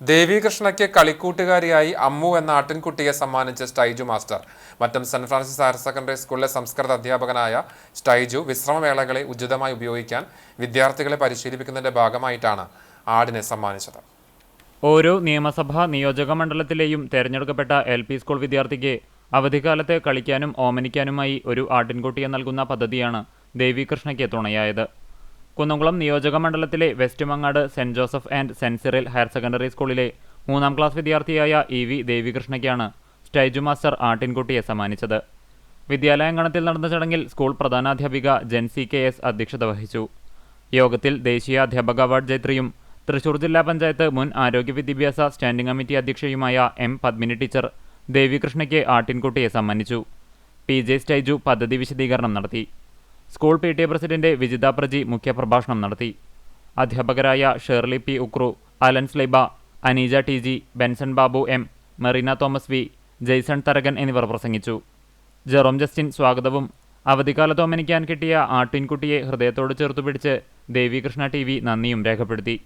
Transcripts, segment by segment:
ദേവികൃഷ്ണയ്ക്ക് കളിക്കൂട്ടുകാരിയായി അമ്മു എന്ന ആട്ടിൻകുട്ടിയെ സമ്മാനിച്ച Styju master. Mattam Saint Francis higher secondary സ്കൂളിലെ സംസ്കൃത അധ്യാപകനായ സ്റ്റൈജു വിശ്രമവേളകളെ ഉചിതമായി ഉപയോഗിക്കാൻ വിദ്യാർത്ഥികളെ പരിശീലിപ്പിക്കുന്നതിന്റെ ഭാഗമായിട്ടാണ് ആടിനെ സമ്മാനിച്ചത്. ഓരോ നിയമസഭാ നിയോജക മണ്ഡലത്തിലെയും തെരഞ്ഞെടുക്കപ്പെട്ട എൽ പി സ്കൂൾ വിദ്യാർത്ഥിക്ക് അവധിക്കാലത്ത് കളിക്കാനും ഓമനിക്കാനുമായി ഒരു ആട്ടിൻകുട്ടിയെ നൽകുന്ന പദ്ധതിയാണ് ദേവികൃഷ്ണയ്ക്ക് തുണയായത്. കുന്നംകുളം നിയോജക മണ്ഡലത്തിലെ west Mangad saint Joseph and saint Cyril higher secondary സ്കൂളിലെ മൂന്നാം ക്ലാസ് വിദ്യാർത്ഥിയായ ഇ വി ദേവികൃഷ്ണയ്ക്കാണ് സ്റ്റൈജു മാസ്റ്റർ ആട്ടിൻകുട്ടിയെ സമ്മാനിച്ചത്. വിദ്യാലയാങ്കണത്തിൽ നടന്ന ചടങ്ങിൽ സ്കൂൾ പ്രധാനാധ്യാപിക ജെൻസി കെ എസ് അധ്യക്ഷത വഹിച്ചു. യോഗത്തിൽ ദേശീയ അധ്യാപക അവാർഡ് ജേത്രിയും തൃശൂർ ജില്ലാ പഞ്ചായത്ത് മുൻ ആരോഗ്യ വിദ്യാഭ്യാസ സ്റ്റാൻഡിംഗ് കമ്മിറ്റി അധ്യക്ഷയുമായ എം പത്മിനി ടീച്ചർ ദേവികൃഷ്ണയ്ക്ക് ആട്ടിൻകുട്ടിയെ സമ്മാനിച്ചു. പി ജെ സ്റ്റൈജു പദ്ധതി വിശദീകരണം നടത്തി. School P T president Vijitha Praji മുഖ്യപ്രഭാഷണം നടത്തി. അധ്യാപകരായ Shirley P Ukru Alan Sliba Aneeja T G Benson Babu M Merina Thomas V Jaison Tharakan എന്നിവർ പ്രസംഗിച്ചു. ജെറോം ജസ്റ്റിൻ സ്വാഗതവും. അവധിക്കാലത്ത് തോമനിക്കാൻ കിട്ടിയ ആട്ടിൻകുട്ടിയെ ഹൃദയത്തോട് ചേർത്തുപിടിച്ച് ദേവികൃഷ്ണ ടി വി നന്ദിയും രേഖപ്പെടുത്തി.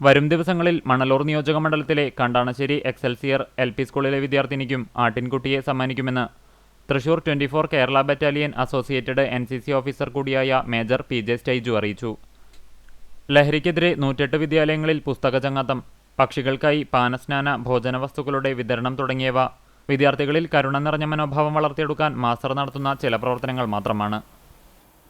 വരും ദിവസങ്ങളിൽ മണലൂർ നിയോജക മണ്ഡലത്തിലെ കണ്ടാണശ്ശേരി എക്സൽസിയർ എൽ പി സ്കൂളിലെ വിദ്യാർത്ഥിനിക്കും ആട്ടിൻകുട്ടിയെ സമ്മാനിക്കുമെന്ന് Thrissur twenty four Kerala battalion associated N C C officer കൂടിയായ മേജർ പി ജെ സ്റ്റൈജു അറിയിച്ചു. ലഹരിക്കെതിരെ നൂറ്റെട്ട് വിദ്യാലയങ്ങളിൽ പുസ്തക ചങ്ങാത്തം പക്ഷികൾക്കായി പാനസ്നാന ഭോജന വസ്തുക്കളുടെ വിതരണം തുടങ്ങിയവ. വിദ്യാർത്ഥികളിൽ കരുണ നിറഞ്ഞ മനോഭാവം വളർത്തിയെടുക്കാൻ മാസ്റ്റർ നടത്തുന്ന ചില പ്രവർത്തനങ്ങൾ മാത്രമാണ്.